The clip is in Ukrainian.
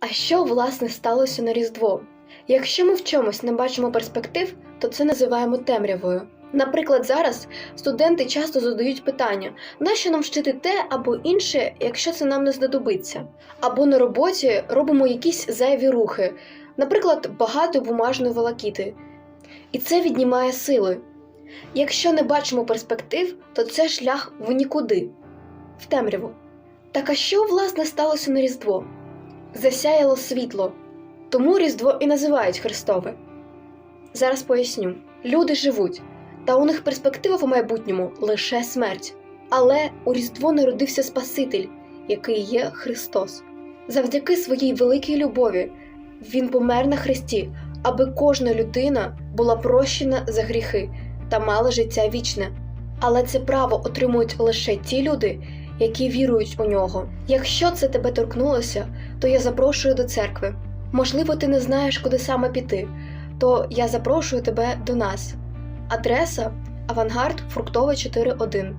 А що власне сталося на Різдво? Якщо ми в чомусь не бачимо перспектив, то це називаємо темрявою. Наприклад, зараз студенти часто задають питання: нащо нам вчити те або інше, якщо це нам не знадобиться? Або на роботі робимо якісь зайві рухи, наприклад, багато бумажної волокіти. І це віднімає сили. Якщо не бачимо перспектив, то це шлях в нікуди, в темряву. Так а що власне сталося на Різдво? Засяяло світло, тому Різдво і називають Христове. Зараз поясню: люди живуть, та у них перспектива в майбутньому лише смерть. Але у Різдво народився Спаситель, який є Христос. Завдяки своїй великій любові Він помер на Христі, аби кожна людина була прощена за гріхи та мала життя вічне. Але це право отримують лише ті люди, які вірують у нього. Якщо це тебе торкнулося, то я запрошую до церкви. Можливо, ти не знаєш, куди саме піти, то я запрошую тебе до нас. Адреса Авангард Фруктова 4.1.